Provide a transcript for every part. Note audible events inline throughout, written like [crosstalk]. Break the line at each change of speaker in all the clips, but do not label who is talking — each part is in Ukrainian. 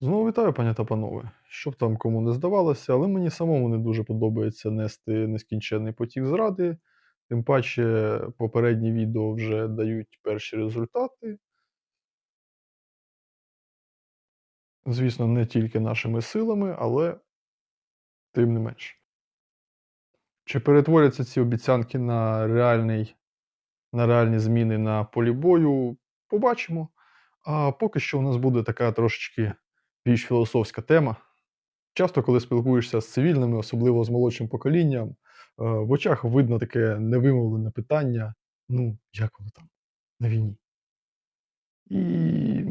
Знову вітаю, пані та панове. Щоб там кому не здавалося, але мені самому не дуже подобається нести нескінченний потік зради. Тим паче, попередні відео вже дають перші результати. Звісно, не тільки нашими силами, але тим не менш. Чи перетворяться ці обіцянки на реальний, на реальні зміни на полі бою, побачимо. А поки що у нас буде така трошечки більш філософська тема. Часто, коли спілкуєшся з цивільними, особливо з молодшим поколінням, е, в очах видно таке невимовлене питання: ну, як воно там на війні? І...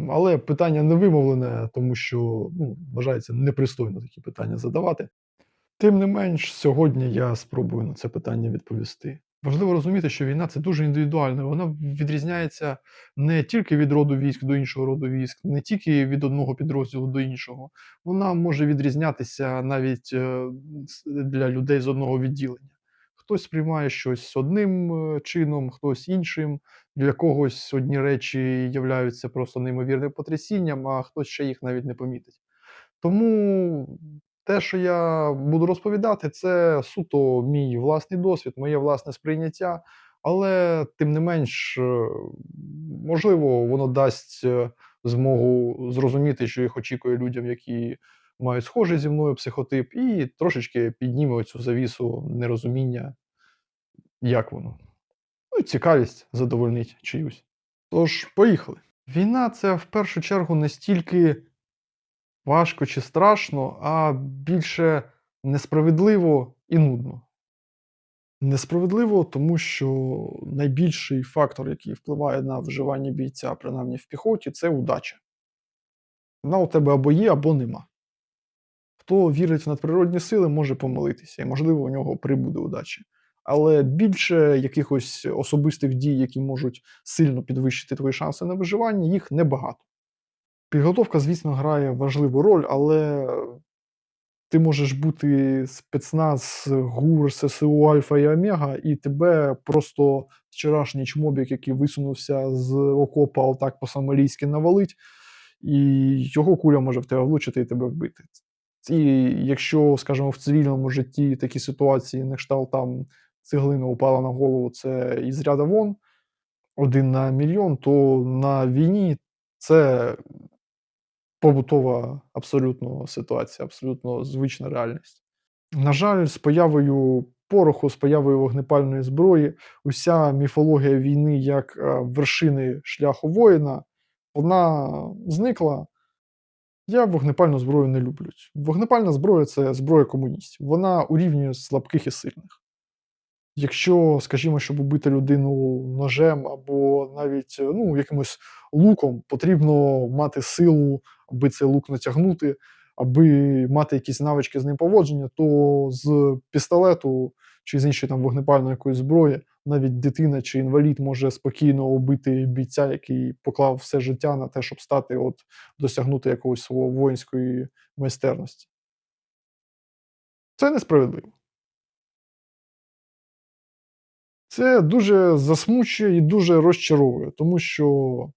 Але питання невимовлене, тому що ну, вважається непристойно такі питання задавати. Тим не менш, сьогодні я спробую на це питання відповісти. Важливо розуміти, що війна це дуже індивідуально. Вона відрізняється не тільки від роду військ до іншого роду військ, не тільки від одного підрозділу до іншого. Вона може відрізнятися навіть е, для людей з одного відділення. Хтось сприймає щось одним е, чином, хтось іншим. Для когось одні речі являються просто неймовірним потрясінням, а хтось ще їх навіть не помітить. Тому те, що я буду розповідати, це суто мій власний досвід, моє власне сприйняття, але тим не менш, е, можливо, воно дасть е, змогу зрозуміти, що їх очікує людям, які мають схожий зі мною психотип, і трошечки підніме цю завісу нерозуміння, як воно. Ну цікавість задовольнить чиюсь. Тож, поїхали. Війна це в першу чергу не стільки важко чи страшно, а більше несправедливо і нудно. Несправедливо, тому що найбільший фактор, який впливає на виживання бійця, принаймні в піхоті, це удача. Вона у тебе або є, або нема. Хто вірить в надприродні сили, може помилитися, і, можливо, у нього прибуде удачі. Але більше якихось особистих дій, які можуть сильно підвищити твої шанси на виживання, їх небагато. Підготовка, звісно, грає важливу роль, але ти можеш бути спецназ, ГУР, ССУ, Альфа і Омега, і тебе просто вчорашній чмобік, який висунувся з окопа отак по-самалійськи навалить, і його куля може в тебе влучити і тебе вбити. І якщо, скажімо, в цивільному житті такі ситуації, на кшталт там цеглина упала на голову, це із ряда вон, один на мільйон, то на війні це побутова абсолютно ситуація, абсолютно звична реальність. На жаль, з появою пороху, з появою вогнепальної зброї, уся міфологія війни як е, вершини шляху воїна, вона зникла. Я вогнепальну зброю не люблю. Вогнепальна зброя це зброя комуністів. Вона урівнює слабких і сильних. Якщо, скажімо, щоб убити людину ножем або навіть, е, ну, якимось луком, потрібно мати силу, аби цей лук натягнути, аби мати якісь навички з ним поводження, то з пістолету чи з іншої там вогнепальної якоїсь зброї навіть дитина чи інвалід може спокійно убити бійця, який поклав все життя на те, щоб стати, от досягнути якогось свого воїнської майстерності. Це несправедливо. Це дуже засмучує і дуже розчаровує, тому що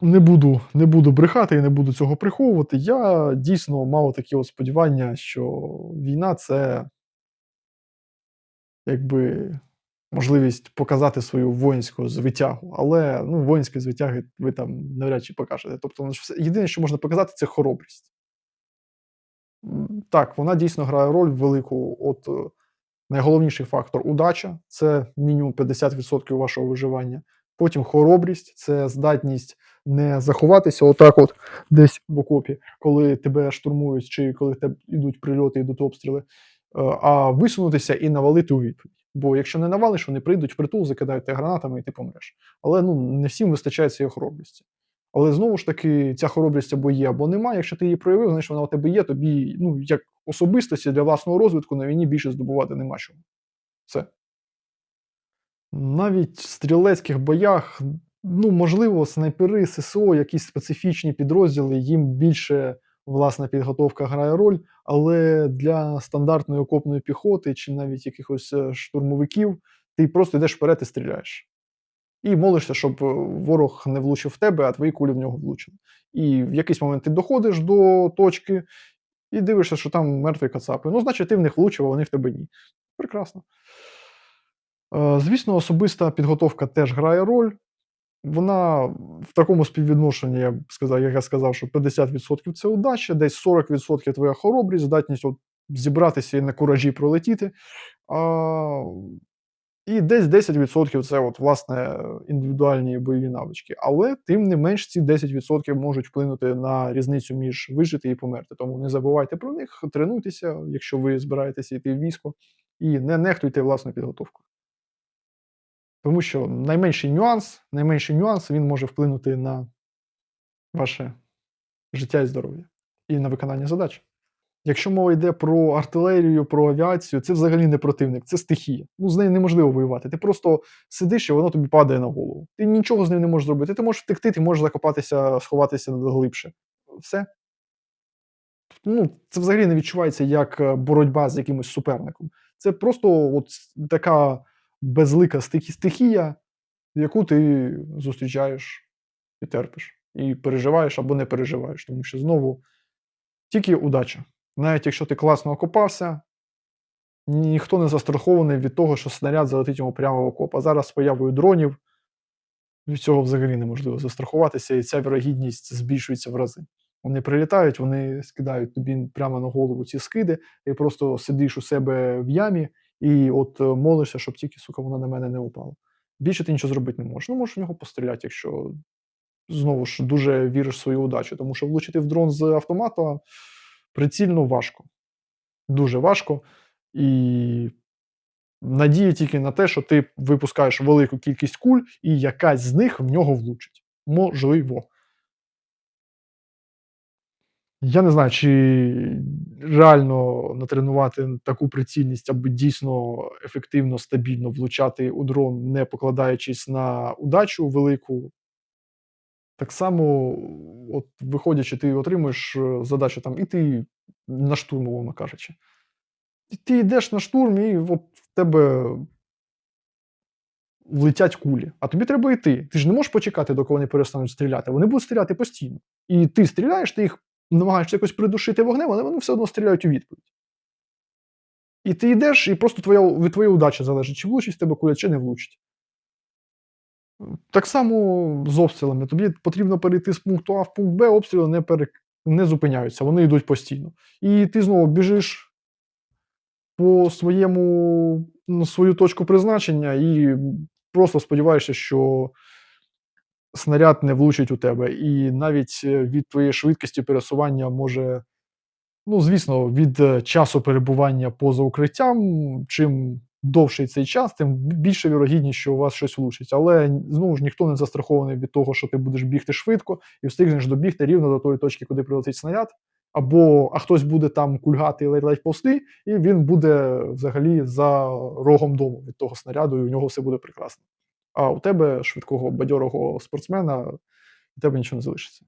не буду, не буду брехати і не буду цього приховувати. Я дійсно мав такі от сподівання, що війна це якби можливість показати свою воїнську звитягу. Але ну, воїнської звитяги ви там навряд чи покажете. Тобто, ну, єдине, що можна показати, це хоробрість. Так, вона дійсно грає роль велику. От Найголовніший фактор удача це мінімум 50% вашого виживання. Потім хоробрість це здатність не заховатися отак, от десь в окопі, коли тебе штурмують, чи коли в тебе йдуть прильоти, йдуть обстріли, е, а висунутися і навалити у відповідь. Бо якщо не навалиш, вони прийдуть в притул, закидають тебе гранатами, і ти помреш. Але ну не всім вистачає цієї хоробрості. Але знову ж таки, ця хоробрість або є, або немає. Якщо ти її проявив, значить вона у тебе є, тобі, ну, як особистості для власного розвитку на війні більше здобувати нема чого. Все. Навіть в стрілецьких боях, ну, можливо, снайпери, ССО, якісь специфічні підрозділи, їм більше власна підготовка грає роль, але для стандартної окопної піхоти чи навіть якихось е, штурмовиків ти просто йдеш вперед і стріляєш. І молишся, щоб е, ворог не влучив в тебе, а твої кулі в нього влучили. І в якийсь момент ти доходиш до точки і дивишся, що там мертві кацапи. Ну, значить, ти в них влучив, а вони в тебе ні. Прекрасно. Е, Звісно, особиста підготовка теж грає роль. Вона в такому співвідношенні, я б сказав, як я сказав, що 50% це удача, десь 40% твоя хоробрість, здатність от зібратися і на куражі пролетіти. А, і десь 10% це от, власне індивідуальні бойові навички. Але тим не менш ці 10% можуть вплинути на різницю між вижити і померти. Тому не забувайте про них, тренуйтеся, якщо ви збираєтеся йти в військо, і не нехтуйте власною підготовкою. Тому що найменший нюанс, найменший нюанс він може вплинути на ваше життя і здоров'я і на виконання задач. Якщо мова йде про артилерію, про авіацію, це взагалі не противник, це стихія. Ну, з нею неможливо воювати. Ти просто сидиш і воно тобі падає на голову. Ти нічого з ним не можеш зробити. Ти можеш втекти, ти можеш закопатися, сховатися глибше. Все. Ну, це взагалі не відчувається як е, боротьба з якимось суперником. Це просто от така безлика стихія, яку ти зустрічаєш і терпиш, і переживаєш або не переживаєш, тому що знову тільки удача. Навіть якщо ти класно окопався, ніхто не застрахований від того, що снаряд залетить йому прямо в окоп. А зараз з появою дронів від цього взагалі неможливо застрахуватися, і ця вірогідність збільшується в рази. Вони прилітають, вони скидають тобі прямо на голову ці скиди, і просто сидиш у себе в ямі і от е, молишся, щоб тільки, сука, воно на мене не упало. Більше ти нічого зробити не можеш. Ну, можеш в нього постріляти, якщо знову ж дуже віриш в свою удачу. Тому що влучити в дрон з автомата прицільно важко. Дуже важко. І надія тільки на те, що ти випускаєш велику кількість куль, і якась з них в нього влучить. Можливо. Я не знаю, чи реально натренувати таку прицільність, аби дійсно ефективно, стабільно влучати у дрон, не покладаючись на удачу велику. Так само, от виходячи, ти отримуєш е, задачу там іти на штурм, умовно кажучи. І ти йдеш на штурм, і от в тебе летять кулі. А тобі треба йти. Ти ж не можеш почекати, доки вони перестануть стріляти. Вони будуть стріляти постійно. І ти стріляєш, ти їх намагаєшся якось придушити вогнем, але вони все одно стріляють у відповідь. І ти йдеш, і просто твоя, від твоєї удачі залежить, чи влучить в тебе куля, чи не влучить. Так само з обстрілами. Тобі потрібно перейти з пункту А в пункт Б, обстріли не, пере... не зупиняються, вони йдуть постійно. І ти знову біжиш по своєму, свою точку призначення і просто сподіваєшся, що снаряд не влучить у тебе. І навіть е, від твоєї швидкості пересування може, ну, звісно, від е, часу перебування поза укриттям, чим довший цей час, тим більше вірогідність, що у вас щось влучить. Але знову ж ніхто не застрахований від того, що ти будеш бігти швидко і встигнеш добігти рівно до тої точки, куди прилетить снаряд. Або а хтось буде там кульгати і ледь-ледь повсти, і він буде взагалі за рогом дому від того снаряду, і у нього все буде прекрасно. А у тебе, швидкого бадьорого спортсмена, у тебе нічого не залишиться.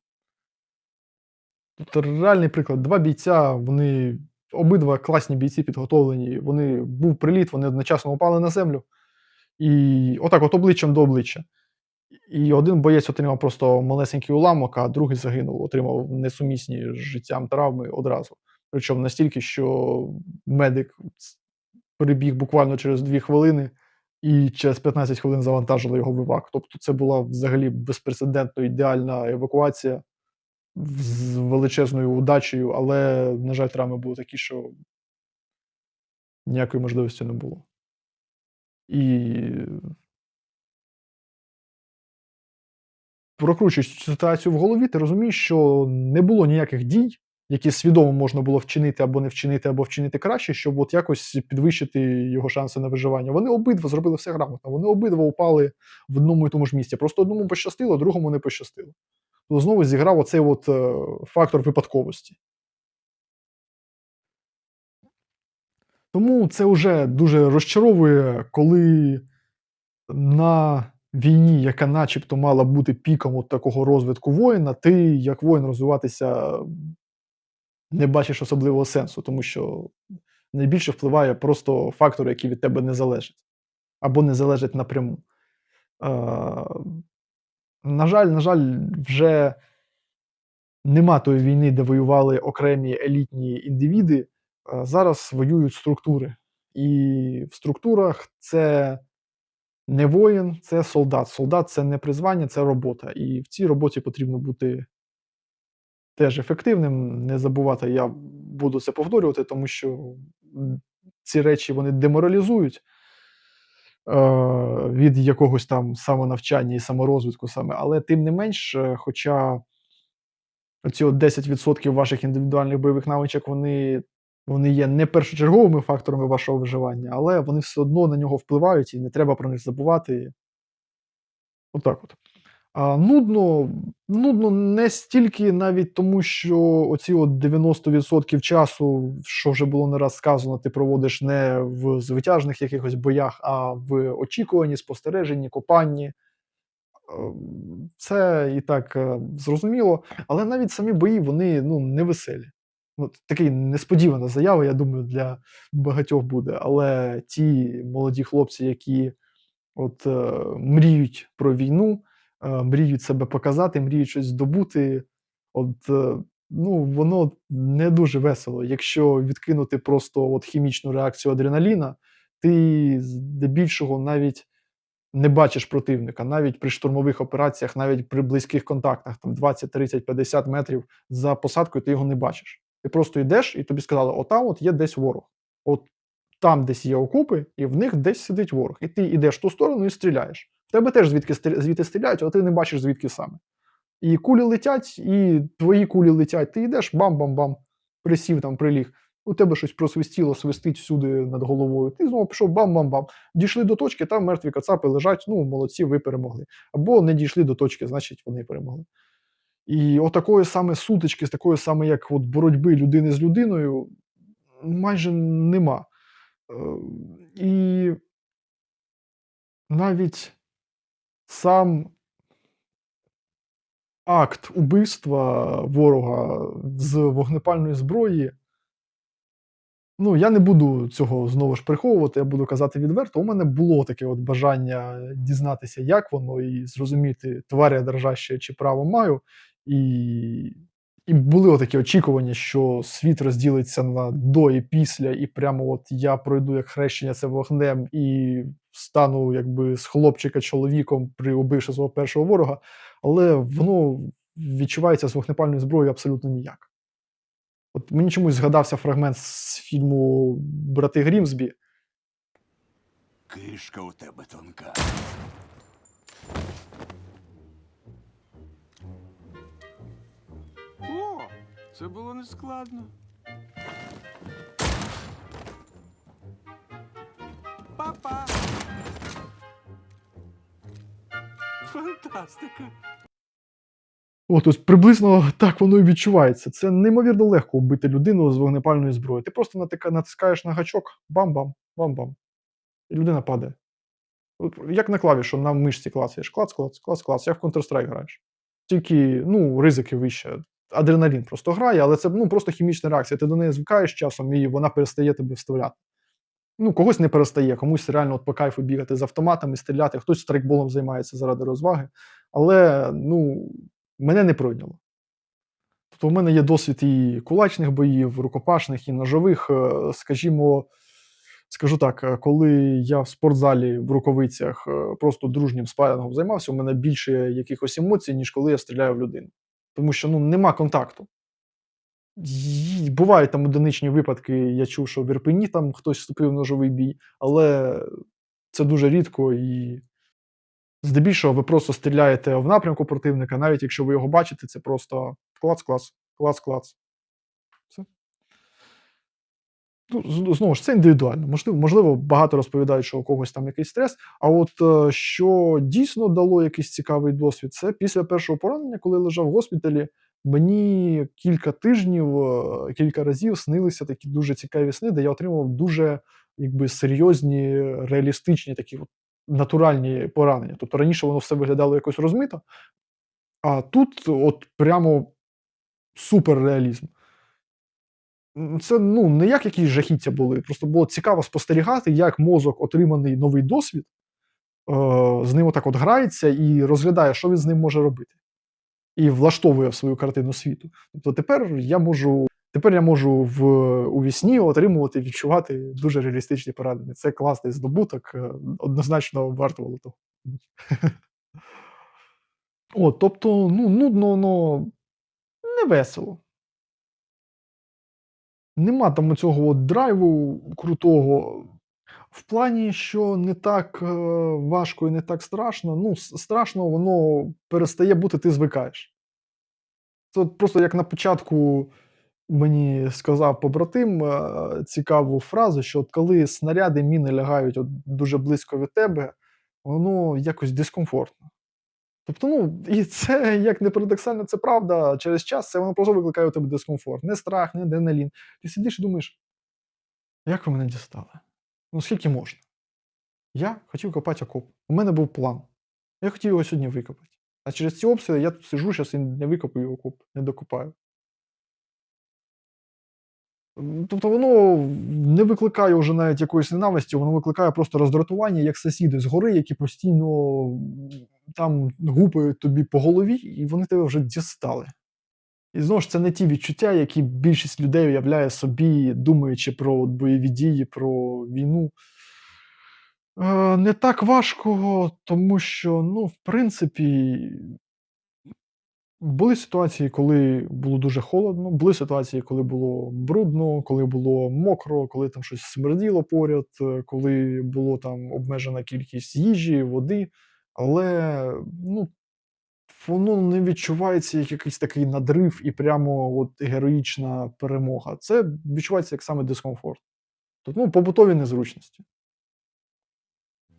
Тобто реальний приклад. Два бійця, вони обидва класні бійці підготовлені. Вони був приліт, вони одночасно упали на землю. І отак, от обличчям до обличчя. І один боєць отримав просто малесенький уламок, а другий загинув, отримав несумісні з життям травми одразу. Причому настільки, що медик прибіг буквально через 2 хвилини і через 15 хвилин завантажили його в івак. Тобто це була взагалі безпрецедентно ідеальна евакуація з величезною удачею, але, на жаль, травми були такі, що ніякої можливості не було. І прокручуючи цю ситуацію в голові, ти розумієш, що не було ніяких дій, які свідомо можна було вчинити або не вчинити, або вчинити краще, щоб от якось підвищити його шанси на виживання. Вони обидва зробили все грамотно. Вони обидва упали в одному і тому ж місці. Просто одному пощастило, другому не пощастило. То знову зіграв оцей от е, фактор випадковості. Тому це вже дуже розчаровує, коли на війні, яка начебто мала бути піком от такого розвитку воїна, ти як воїн розвиватися не бачиш особливого сенсу, тому що найбільше впливає просто фактори, які від тебе не залежать, або не залежать напряму. На жаль, на жаль, вже нема тої війни, де воювали окремі елітні індивіди. Е, зараз воюють структури. І в структурах це не воїн, це солдат. Солдат це не призвання, це робота. І в цій роботі потрібно бути теж ефективним. Не забувати, я буду це повторювати, тому що ці речі вони деморалізують від якогось там самонавчання і саморозвитку саме. Але тим не менш, е, хоча ці 10% ваших індивідуальних бойових навичок, вони, вони є не першочерговими факторами вашого виживання, але вони все одно на нього впливають, і не треба про них забувати. Отак от. А, нудно, нудно не стільки навіть тому, що оці от 90% часу, що вже було не раз сказано, ти проводиш не в звитяжних якихось боях, а в очікуванні, спостереженні, копанні. Ем, Це і так е, зрозуміло, але навіть самі бої вони ну, невеселі. Ну, такий несподівана заява, я думаю, для багатьох буде. Але ті молоді хлопці, які от, е, мріють про війну, е, мріють себе показати, мріють щось здобути, от, е, ну, воно не дуже весело. Якщо відкинути просто от хімічну реакцію адреналіна, ти здебільшого навіть не бачиш противника навіть при штурмових операціях, навіть при близьких контактах, там 20, 30, 50 метрів за посадкою, ти його не бачиш. Ти просто йдеш, і тобі сказали, отам от є десь ворог. От там десь є окопи, і в них десь сидить ворог. І ти йдеш в ту сторону і стріляєш. Тебе теж звідки звідти стріляють, але ти не бачиш звідки саме. І кулі летять, і твої кулі летять. Ти йдеш, бам-бам-бам, присів там, приліг. У тебе щось просвистіло, свистить всюди над головою. Ти знову пішов бам-бам-бам. Дійшли до точки, там мертві кацапи лежать. Ну, молодці, ви перемогли. Або не дійшли до точки, значить вони перемогли. І отакої саме сутички, з такої саме, як от боротьби людини з людиною, майже нема. Е, І навіть сам акт убивства ворога з вогнепальної зброї. Ну, я не буду цього знову ж приховувати, я буду казати відверто. У мене було таке от бажання дізнатися, як воно, і зрозуміти, тварь я держаща чи право маю. І, і були отакі очікування, що світ розділиться на до і після, і прямо от я пройду як хрещення це вогнем і стану якби з хлопчика чоловіком, при убивши свого першого ворога. Але воно відчувається з вогнепальною зброєю абсолютно ніяк. От мені чомусь згадався фрагмент з фільму Брати Грімсбі.
Кишка у тебе тонка.
О, це було нескладно. Папа. Фантастика.
От ось приблизно так воно і відчувається. Це неймовірно легко вбити людину з вогнепальної зброї. Ти просто натискаєш на гачок, бам-бам, бам-бам. І людина падає. Як на клавішу на мишці клацаєш. Клац, клац, клац, клац, як в Counter-Strike граєш. Тільки ну, ризики вище. Адреналін просто грає, але це ну, просто хімічна реакція. Ти до неї звикаєш часом, і вона перестає тебе вставляти. Ну, когось не перестає, комусь реально от по кайфу бігати з автоматами, стріляти, хтось страйкболом займається заради розваги. Але ну, мене не пройняло. Тобто, в мене є досвід і кулачних боїв, рукопашних, і ножових. Е, Скажімо, скажу так, е, коли я в спортзалі в рукавицях е, просто дружнім спарингом займався, у мене більше якихось емоцій, ніж коли я стріляю в людину. Тому що ну, нема контакту. Бувають там одиничні випадки, я чув, що в Ірпені там хтось вступив в ножовий бій, але це дуже рідко і здебільшого ви просто стріляєте в напрямку противника, навіть якщо ви його бачите, це просто клац-клац, клац-клац. Все. Ну, знову ж, це індивідуально. Можливо, можливо, багато розповідають, що у когось там якийсь стрес. А от е, що дійсно дало якийсь цікавий досвід, це після першого поранення, коли лежав в госпіталі, мені кілька тижнів, е, кілька разів снилися такі дуже цікаві сни, де я отримував дуже якби, серйозні, реалістичні такі от, натуральні поранення. Тобто раніше воно все виглядало якось розмито, а тут от прямо суперреалізм. Це ну, не як якісь жахіття були, просто було цікаво спостерігати, як мозок, отриманий новий досвід, з ним отак от грається і розглядає, що він з ним може робити. І влаштовує в свою картину світу. Тобто тепер я можу, тепер я можу в, у вісні отримувати, відчувати дуже реалістичні порадини. Це класний здобуток, е, однозначно вартувало того. [laughs] От, тобто, ну, нудно, воно не весело. Нема там цього драйву крутого. В плані, що не так е, важко і не так страшно. Ну, страшно, воно перестає бути, ти звикаєш. Це просто як на початку мені сказав побратим е, цікаву фразу, що от коли снаряди міни лягають от дуже близько від тебе, воно якось дискомфортно. Тобто, ну, і це, як не парадоксально, це правда. Через час це воно просто викликає у тебе дискомфорт. Не страх, не адреналін. Ти сидиш і думаєш, як ви мене дістали? Ну, скільки можна? Я хотів копати окоп. У мене був план. Я хотів його сьогодні викопати. А через ці обстріли я тут сижу, зараз і не викопаю окоп, не докопаю. Тобто воно не викликає вже навіть якоїсь ненависті, воно викликає просто роздратування, як сусіди згори, які постійно там гупають тобі по голові, і вони тебе вже дістали. І знову ж це не ті відчуття, які більшість людей уявляє собі, думаючи про бойові дії, про війну. Е, не так важко, тому що, ну, в принципі, були ситуації, коли було дуже холодно, були ситуації, коли було брудно, коли було мокро, коли там щось смерділо поряд, е, коли було там обмежена кількість їжі, води. Але ну, воно не відчувається як якийсь такий надрив і прямо от героїчна перемога. Це відчувається як саме дискомфорт. Тобто, ну, побутові незручності.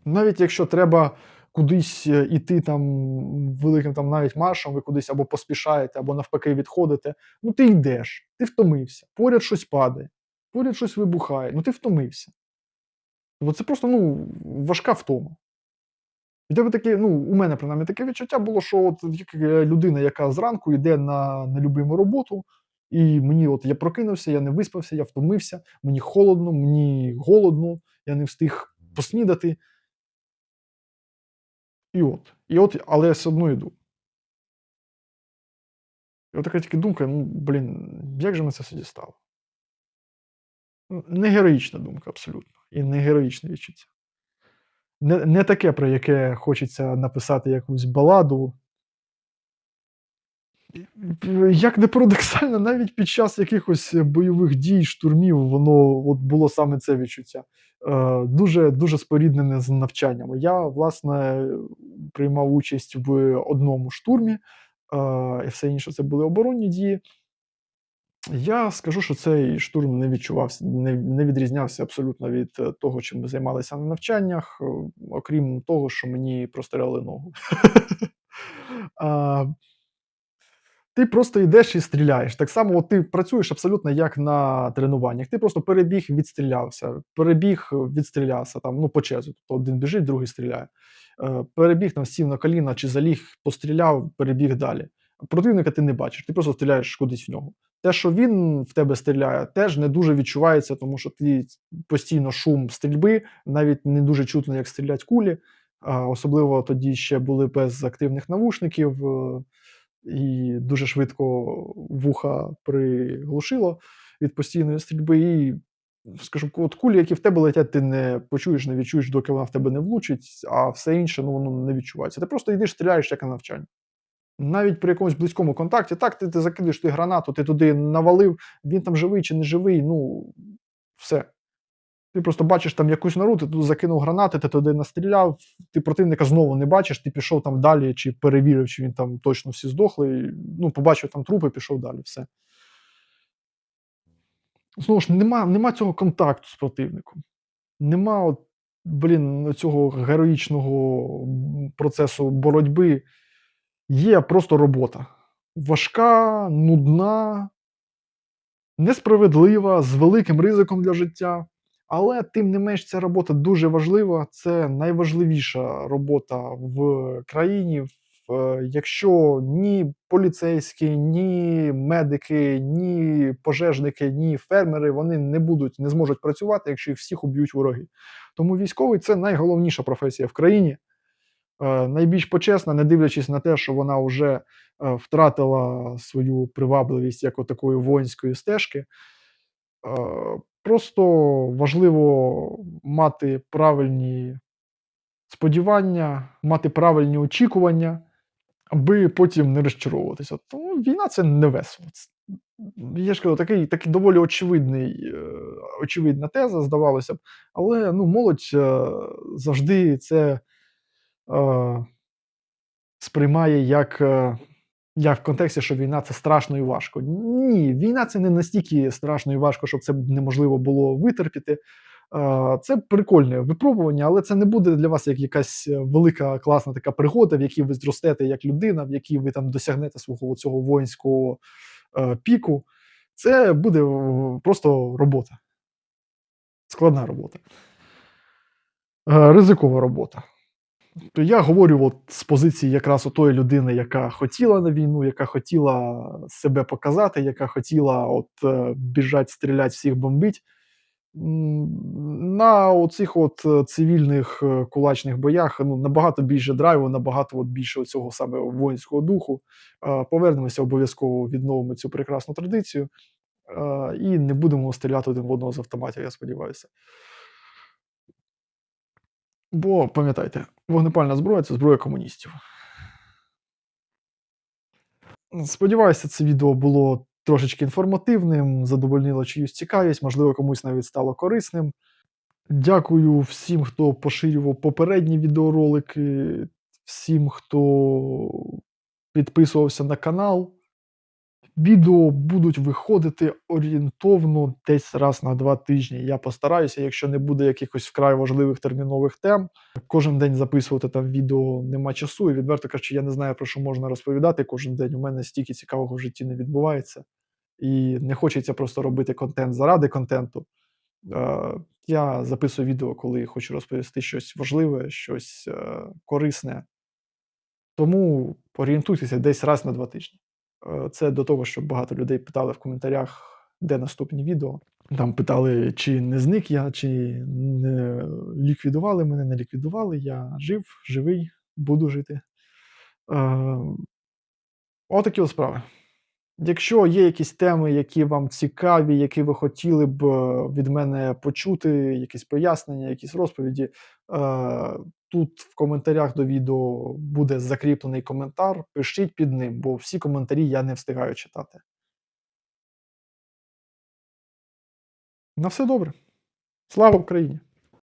Навіть якщо треба кудись е, іти там великим там навіть маршем, ви кудись або поспішаєте, або навпаки відходите, ну ти йдеш, ти втомився, поряд щось падає, поряд щось вибухає, ну ти втомився. Бо це просто ну, важка втома. І тебе таке, ну, у мене принаймні таке відчуття було, що от е, людина, яка зранку йде на нелюбиму роботу, і мені от я прокинувся, я не виспався, я втомився, мені холодно, мені голодно, я не встиг поснідати. І от. І от, але я все одно йду. І от така тільки думка: ну, блін, як же ми це все дістало? Не героїчна думка, абсолютно. І не героїчне відчуття. Не, не таке, про яке хочеться написати якусь баладу. Як не парадоксально, навіть під час якихось бойових дій, штурмів, воно от було саме це відчуття. Е, дуже, дуже споріднене з навчаннями. Я, власне, приймав участь в одному штурмі, е, і все інше це були оборонні дії. Я скажу, що цей штурм не відчувався, не, не відрізнявся абсолютно від е, того, чим ми займалися на навчаннях, е, окрім того, що мені прострелили ногу. [laughs] Ти просто йдеш і стріляєш. Так само от ти працюєш абсолютно як на тренуваннях. Ти просто перебіг, відстрілявся, перебіг, відстрілявся там, ну, по чезу. Тобто один біжить, другий стріляє. Е, перебіг там, сів на коліна чи заліг, постріляв, перебіг далі. Противника ти не бачиш, ти просто стріляєш кудись в нього. Те, що він в тебе стріляє, теж не дуже відчувається, тому що ти постійно шум стрільби, навіть не дуже чутно, як стрілять кулі. Особливо тоді ще були без активних навушників, е, і дуже швидко вуха приглушило від постійної стрільби. І, скажімо, от кулі, які в тебе летять, ти не почуєш, не відчуєш, доки вона в тебе не влучить, а все інше ну, воно не відчувається. Ти просто йдеш, стріляєш як на навчання. Навіть при якомусь близькому контакті, так, ти, ти закидиш ти гранату, ти туди навалив, він там живий чи не живий, ну все. Ти просто бачиш там якусь нору, ти туди закинув гранати, ти туди настріляв, ти противника знову не бачиш, ти пішов там далі, чи перевірив, чи він там точно всі здохли. Ну, побачив там трупи, пішов далі. Все. Знову ж, нема, нема цього контакту з противником. Нема, от, блін, цього героїчного процесу боротьби. Є просто робота. Важка, нудна, несправедлива, з великим ризиком для життя. Але тим не менш ця робота дуже важлива. Це найважливіша робота в країні. Е, Якщо ні поліцейські, ні медики, ні пожежники, ні фермери вони не будуть, не зможуть працювати, якщо їх всіх уб'ють вороги. Тому військовий це найголовніша професія в країні. Е, найбільш почесна, не дивлячись на те, що вона вже е, втратила свою привабливість як отакої воїнської стежки. Е, Просто важливо мати правильні сподівання, мати правильні очікування, аби потім не розчаровуватися. Тому війна це не весело. Я ж кажу, такий, такий доволі очевидний, очевидна теза, здавалося б. Але ну, молодь завжди це сприймає як, е, як в контексті, що війна це страшно і важко. Ні, війна це не настільки страшно і важко, щоб це неможливо було витерпіти. Е, Це прикольне випробування, але це не буде для вас як якась е, велика класна така пригода, в якій ви зростете як людина, в якій ви там досягнете свого цього воїнського е, піку. Це буде е, просто робота. Складна робота. Е, Ризикова робота. То я говорю от з позиції якраз отої людини, яка хотіла на війну, яка хотіла себе показати, яка хотіла от е, біжать, стріляти, всіх бомбить. На оцих от е, цивільних е, кулачних боях ну, набагато більше драйву, набагато от більше цього саме воїнського духу. Повернемося обов'язково, відновимо цю прекрасну традицію і не будемо стріляти один в одного з автоматів, я сподіваюся. Бо пам'ятайте, вогнепальна зброя це зброя комуністів. Сподіваюся, це відео було трошечки інформативним, задовольнило чиюсь цікавість, можливо, комусь навіть стало корисним. Дякую всім, хто поширював попередні відеоролики, всім, хто підписувався на канал. Відео будуть виходити орієнтовно десь раз на два тижні. Я постараюся, якщо не буде якихось вкрай важливих термінових тем, кожен день записувати там відео нема часу. І відверто кажучи, я не знаю про що можна розповідати кожен день. У мене стільки цікавого в житті не відбувається, і не хочеться просто робити контент заради контенту. Е, Я записую відео, коли хочу розповісти щось важливе, щось е, корисне. Тому орієнтуйтеся десь раз на два тижні. Е, Це до того, що багато людей питали в коментарях, де наступні відео. Там питали, чи не зник я, чи не ліквідували мене, не ліквідували. Я жив, живий, буду жити. Е, Отакі от справи. Якщо є якісь теми, які вам цікаві, які ви хотіли б е, від мене почути, якісь пояснення, якісь розповіді, е, тут в коментарях до відео буде закріплений коментар. Пишіть під ним, бо всі коментарі я не встигаю читати. На все добре. Слава Україні!